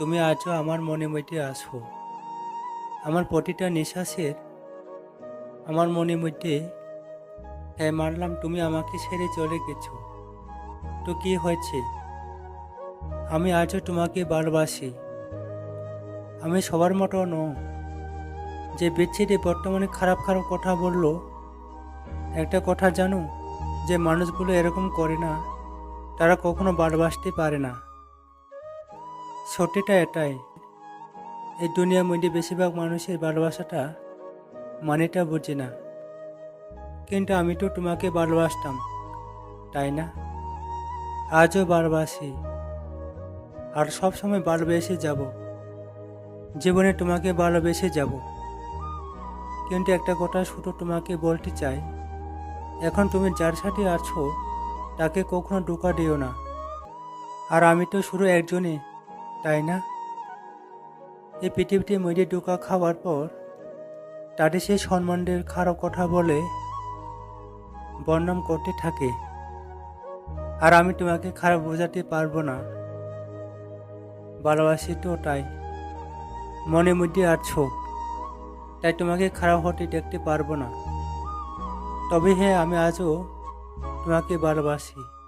তুমি আজও আমার মনে মধ্যে আসো। আমার প্রতিটা নিঃশ্বাসের আমার মনে মধ্যে হ্যাঁ মানলাম তুমি আমাকে ছেড়ে চলে গেছো। তো কি হয়েছে? আমি আজও তোমাকে ভালোবাসি। আমি সবার মতো ন যে বিচ্ছেদে বর্তমানে খারাপ খারাপ কথা বলল, একটা কথা জানো, যে মানুষগুলো এরকম করে না, তারা কখনো ভালোবাসতে পারে না। সত্যিটা এটাই। এই দুনিয়ার মধ্যে বেশিরভাগ মানুষের ভালোবাসাটা মানেটা বোঝে না। কিন্তু আমি তো তোমাকে ভালোবাসতাম, তাই না? আজও ভালোবাসি। আর সব সময় ভালোবেসে যাব। জীবনে তোমাকে ভালোবেসে যাব। কিন্তু একটা কথা শুধু তোমাকে বলতে চাই, এখন তুমি যার সাথে আছো, তাকে কখনো ঢোকা দিও না। আর আমি তো শুধু একজনই। তাই না? এই পৃথিবীতে মধ্যে ঢোকা খাওয়ার পর তাদের সেই সম্মানের খারাপ কথা বলে বর্ণাম করতে থাকে। আর আমি তোমাকে খারাপ বোঝাতে পারব না। ভালোবাসি তো তাই। মনে মধ্যে আছো। তাই তোমাকে খারাপ হতে দেখতে পারব না। তবে হ্যাঁ আমি আজও তোমাকে ভালোবাসি।